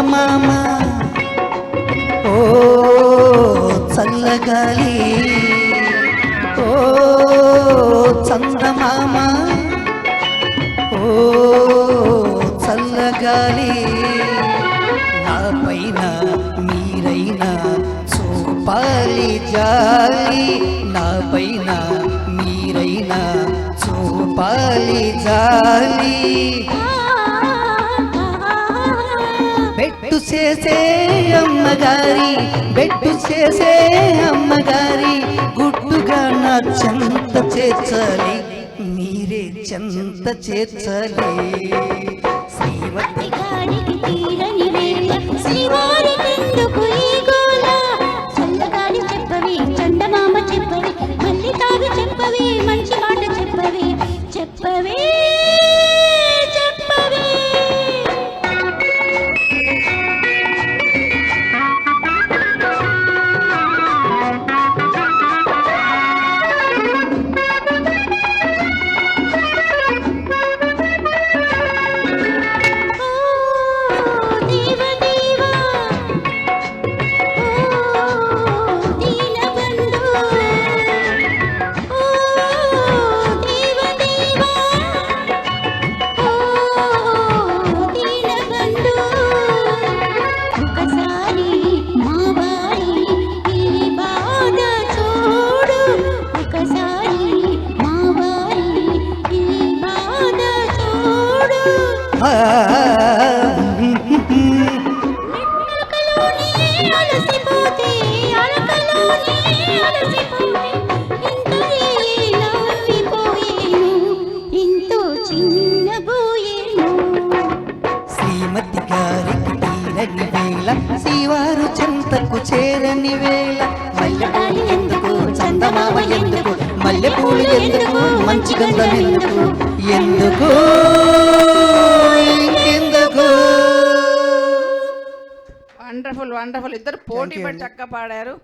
చందమామ ఓ చల్లగాలి. ఓ చందమామ ఓ చల్లగాలి. నా పైన మీరైనా చూపాలి జాలి. నా పైన మీరైనా చూపాలి జాలి. చేసే అమ్మగారి బెట్టు చేసే అమ్మగారి గుట్టుగా నా చెంత చేర్చాలి. మీరే చెంత చేర్చాలి. శ్రీవతి గారికి తీరని వేళ శ్రీవారికెందుకు శ్రీమతి గారికి తీరని వేళ శ్రీవారు చెంతకు చేరని వేళ మల్లెపూలు ఎందుకు చందమామ ఎందుకు? మల్లెపూలు ఎందుకు? మంచి గంధం ఎందుకు? ఎందుకు వండర్ఫుల్ వండర్ఫుల్ ఇద్దరు పోటీ పడి చక్క పాడారు.